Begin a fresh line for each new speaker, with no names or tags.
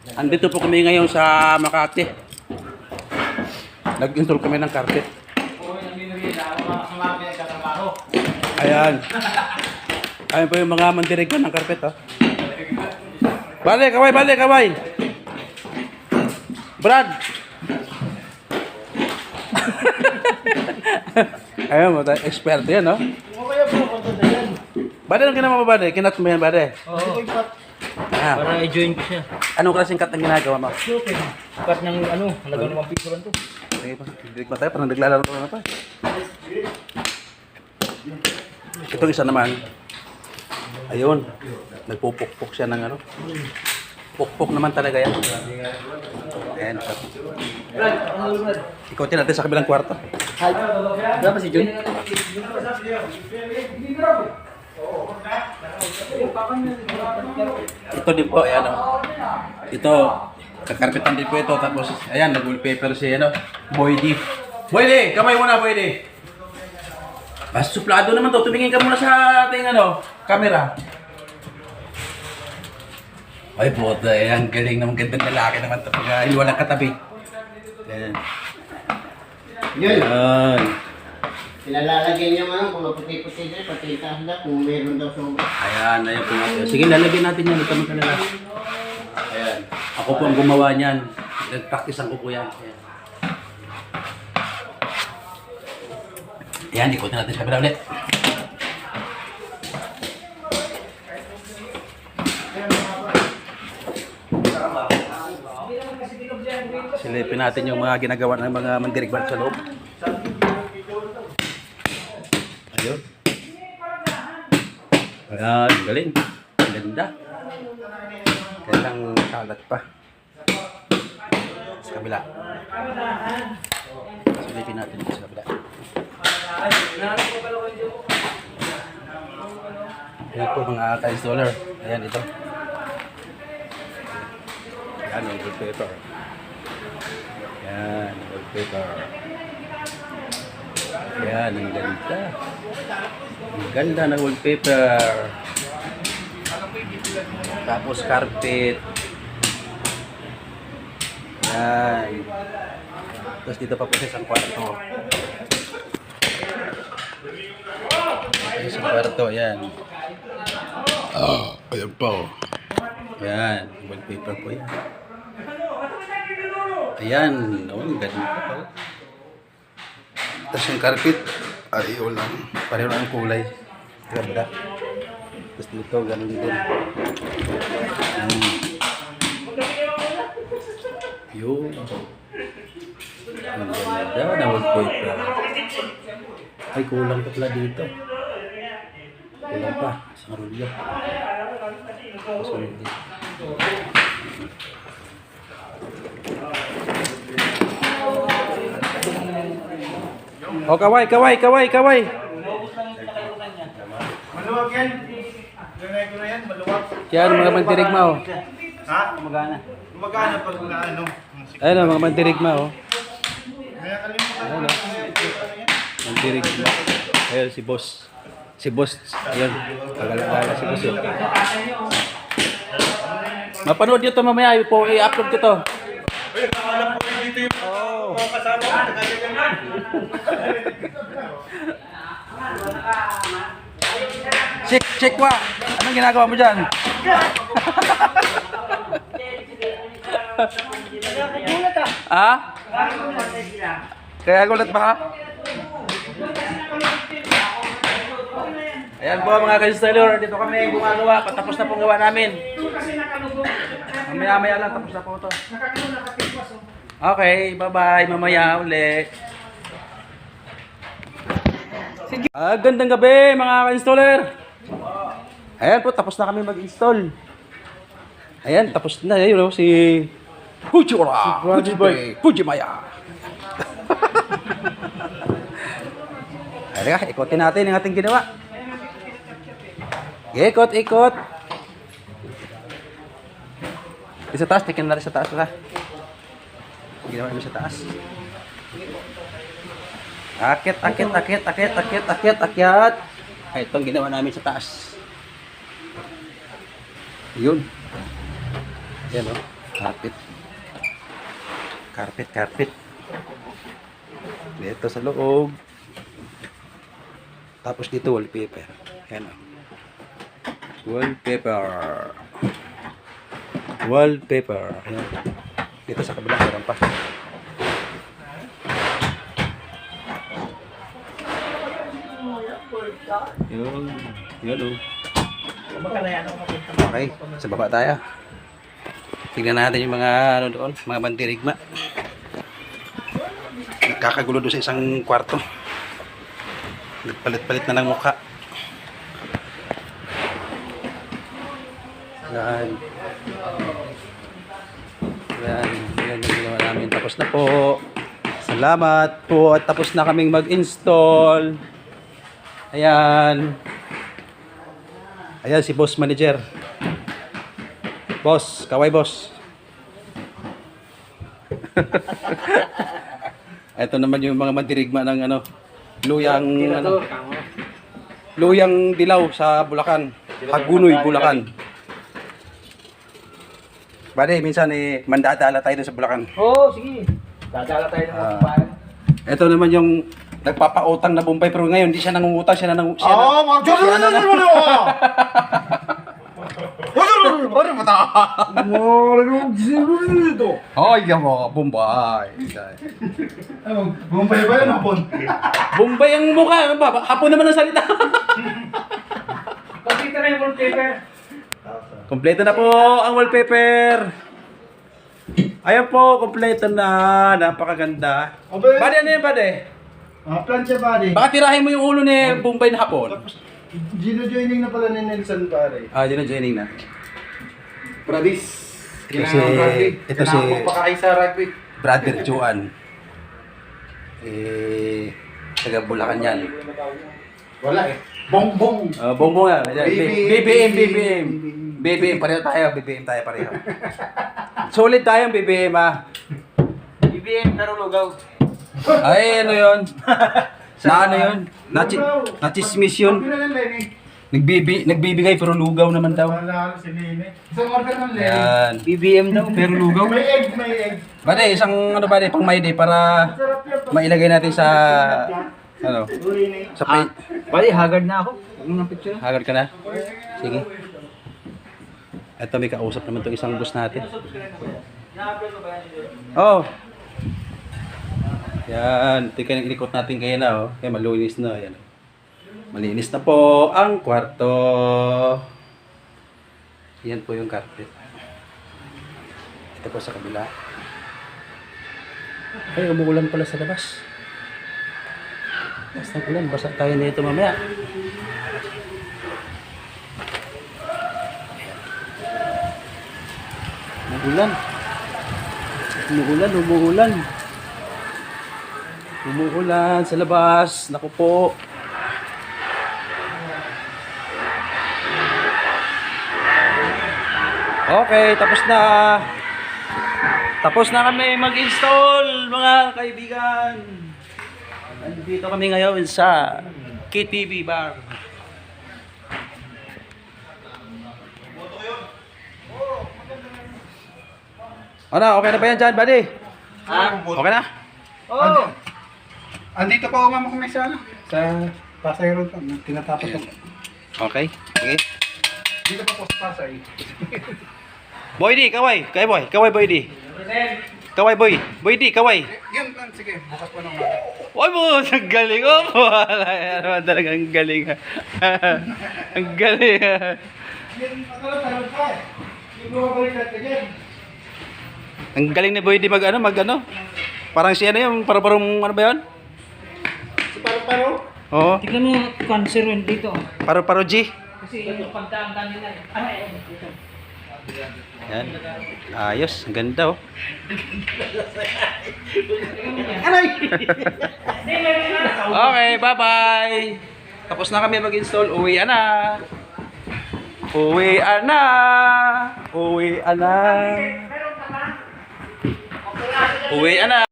Andito po kami ngayon sa Makati. Nag-install kami ng carpet. Ayan. Ayan po yung mga mandirigyan ng carpet, oh. Bale, kaway, bale, kaway. Brad. Ayan mo, expert yan, no? Bade, ang ginagawa mo, bade? Kinat mo yan, bade?
Oo.
Ah,
Para i-join ko siya.
anong klaseng cut ang ginagawa mo?
Cut ng ano, halaga ng mga piso lang to.
Sige pa, hindi pa tayo, parang naglalaro ko na pa. Itong isa naman, ayun, nagpupukpok siya ng ano. Pukpok naman talaga yan. Ayan, so. Ikotin natin sa kabilang kwarto.
Hi. Wala ba si Jun?
Ito din po, ayan o. Ito, kakarpitan din po ito. Tapos, ayan, nag-wallpaper si, ano, Boy D. Boy D, kamay muna, Boy D. Mas suplado naman to. Tumingin ka muna sa ating, ano, camera. Ay, puta, ayan, galing naman, gandang lalaki naman ito pag uh, ng katabi. Ayan.
Yun.
Ayan.
Pinalalagyan niya man kung maputi-puti din, pati tahla kung meron daw sobra.
Ayan, ayan po natin. Sige, lalagyan natin yan. Ito magkalala. Ayan. Ako po ang gumawa niyan. Nag-practice ko po yan. Ayan. Ayan, ikutin natin sa kabila ulit. Silipin natin yung mga ginagawa ng mga mandirigban sa loob. Ayun. Ayan, galing. Ganda. Gandang kalat pa. Sa kabila. Silipin natin sa kabila. Ayan po mga ka-installer. Ayan ito. Ayan, ang wallpaper. Ayan, wallpaper. Ayan, ang ganda. Ang ganda ng wallpaper. Tapos carpet. Ayan. Tapos dito pa po sa isang kwarto. Sa isang kwarto, ayan. Ah, ayan pa oh. Ayan, wallpaper po yan. Ayan, oh, ang ganda pa. oh. Tapos yung carpet, ay lang. Pareho lang ang kulay. Ganda. Tapos dito, ganun din. Hmm. Yun. Ang ganda na wallpaper. Ay, kulang pa pala dito. Kulang pa. Isang rulyo. Kasunod dito. Oh, kaway, kaway, kaway, kaway.
Maluwag yan. Ganay ko na yan, maluwag.
Yan, mga mandirigma, oh.
Ha?
Magana.
Gumagana pag na ano.
Ayun, oh, mga mandirigma, oh.
Kaya kalimutan ko
Ayun, oh.
ano yan.
Mandirigma. Ayun, si boss. Si boss, ayun. Tagalala si boss. Mapanood nyo to mamaya, po i-upload ko to.
Uy, alam ko dito yung
Oh.
mga kasama ko. Nagkaganyan na.
Check, check wa. Anong ginagawa mo dyan? ha? Kaya gulat ba? Ayan po mga ka-installer, dito kami gumagawa. Patapos na pong gawa namin. Mamaya maya lang, tapos na po ito. Okay, bye-bye. Mamaya uli. Ah, gandang gabi mga ka-installer. Ayan po, tapos na kami mag-install. Ayan, tapos na. Ayun, oh, si Fujiwara. Si Fujiboy. Fujimaya. Halika, ikotin natin ang ating ginawa. Ikot, ikot. Di sa taas, tingnan natin sa taas. Ginawa namin sa taas. Akit, akit, akit, akit, akit, akit, akit. Ay, itong ginawa namin sa taas. Yun. Yan o. Carpet. Carpet, carpet. Dito sa loob. Tapos dito wallpaper. Ayan o. Wallpaper. Wallpaper. Ayan. Dito sa kabila meron pa. Yun. Yun o. Okay, sa baba tayo. Tingnan natin yung mga ano doon, mga bandirigma. Nagkakagulo doon sa isang kwarto. Nagpalit-palit na ng mukha. Yan. Yan, yan yung ginawa namin. Tapos na po. Salamat po at tapos na kaming mag-install. Ayan. Ayan si boss manager. Boss, kaway boss. Ito naman yung mga mandirigma ng ano, luyang ano, luyang dilaw sa Bulacan. Hagunoy, Bulacan. Bade, minsan eh, mandadala tayo sa Bulacan.
Oo, oh, sige. Dadala tayo ng kumparan.
Ito naman yung nagpapautang na Bombay pero ngayon hindi siya nangungutang, siya na nang siya na,
Oo, mga Diyos! Ano na naman ako? Ano ba ta?
Ay, yan mo, Bombay.
Bumbay ba yun hapon?
Bombay ang mukha, ano ba? Hapon naman ang salita.
Pagkita na yung wallpaper.
Kompleto na po ang wallpaper. Ayan po, kompleto na. Napakaganda.
Abe.
Bade, ano yun, bade?
Ah, plancha body.
Baka tirahin mo yung ulo ni Bombay na hapon.
Tapos, Gino joining na pala ni Nelson pare.
Ah, ang joining na.
Pradis.
Ito si, ito si
Pagkakain sa rugby.
Brother Juan. Eh, taga Bulacan yan.
Wala eh. Bongbong.
Uh, bongbong nga. Ayan,
BBM,
BBM, BBM. BBM, pareho tayo. BBM tayo pareho. Solid tayong BBM ah.
BBM, narulogaw.
Ay, ano yun? na ano yun? Nachi, nachismis yun. Nagbibi, nagbibigay pero lugaw naman daw.
Wala si Lenny. Isang order ng Lenny.
Ayan.
BBM daw, pero lugaw.
May egg, may egg.
Bade, isang ano ba para may day para mailagay natin sa ano, sa
Ah, bali, haggard na ako. Mo ng picture.
Haggard ka na? Sige. Ito may kausap naman itong isang boss natin. Oh. Yan. Ito yung inikot natin kayo na oh. Kaya malunis na. Yan. Malinis na po ang kwarto. Yan po yung carpet. Ito po sa kabila. Ay, umuulan pala sa labas. Basta ulan, basa tayo nito mamaya. Umuulan. Umuulan, umuulan. Umuulan sa labas. Naku po. Okay, tapos na. Tapos na kami mag-install, mga kaibigan. Nandito kami ngayon sa KTV Bar. Ano, okay na ba yan dyan, buddy? Okay na?
Oo.
Andito pa ako mama kami sa ano? Sa Pasay Road. Tinatapat ako.
Okay, sige.
Dito pa po sa Pasay.
Boy D, kaway. Kay boy. Kaway boy D. Kaway boy. Boy D, kaway.
Yan, yan, sige. Bukas pa nung
Oy mo, ang galing oh. Wala yan naman talaga ang galing. ang galing.
ano.
Ang galing ni Boy D mag ano, mag ano. Parang si ano yung parang ano ba 'yon?
Si Paro-Paro.
Oo.
Tignan mo yung cancer yun dito.
Paro paro G.
Kasi yung pagdaan kanila eh. Ay,
Yan. Ayos, ang ganda oh. okay, bye-bye. Tapos na kami mag-install. Uwi na. Uwi na. Uwi na. Uwi na.